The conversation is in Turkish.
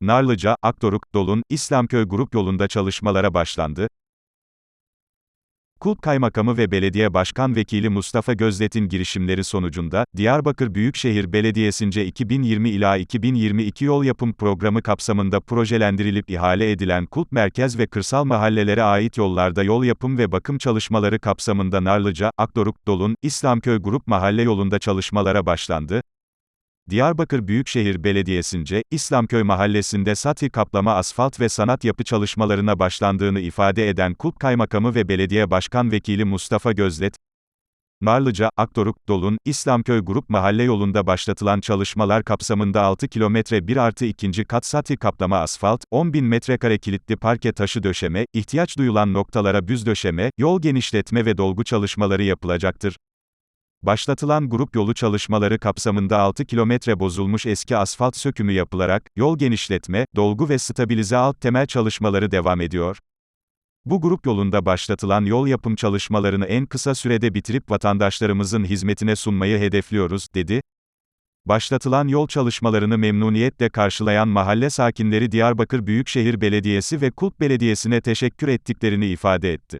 Narlıca, Akdoruk, Dolun, İslamköy grup yolunda çalışmalara başlandı. Kulp Kaymakamı ve Belediye Başkan Vekili Mustafa Gözlet'in girişimleri sonucunda, Diyarbakır Büyükşehir Belediyesi'nce 2020 ila 2022 yol yapım programı kapsamında projelendirilip ihale edilen Kulp merkez ve kırsal mahallelere ait yollarda yol yapım ve bakım çalışmaları kapsamında Narlıca, Akdoruk, Dolun, İslamköy grup mahalle yolunda çalışmalara başlandı. Diyarbakır Büyükşehir Belediyesi'nce, İslamköy Mahallesi'nde sati kaplama asfalt ve sanat yapı çalışmalarına başlandığını ifade eden Kulp Kaymakamı ve Belediye Başkan Vekili Mustafa Gözlet, Narlıca, Akdoruk, Dolun, İslamköy Grup Mahalle yolunda başlatılan çalışmalar kapsamında 6 kilometre 1 artı 2. kat sati kaplama asfalt, 10 bin metrekare kilitli parke taşı döşeme, ihtiyaç duyulan noktalara büz döşeme, yol genişletme ve dolgu çalışmaları yapılacaktır. Başlatılan grup yolu çalışmaları kapsamında 6 kilometre bozulmuş eski asfalt sökümü yapılarak, yol genişletme, dolgu ve stabilize alt temel çalışmaları devam ediyor. Bu grup yolunda başlatılan yol yapım çalışmalarını en kısa sürede bitirip vatandaşlarımızın hizmetine sunmayı hedefliyoruz, dedi. Başlatılan yol çalışmalarını memnuniyetle karşılayan mahalle sakinleri Diyarbakır Büyükşehir Belediyesi ve Kulp Belediyesi'ne teşekkür ettiklerini ifade etti.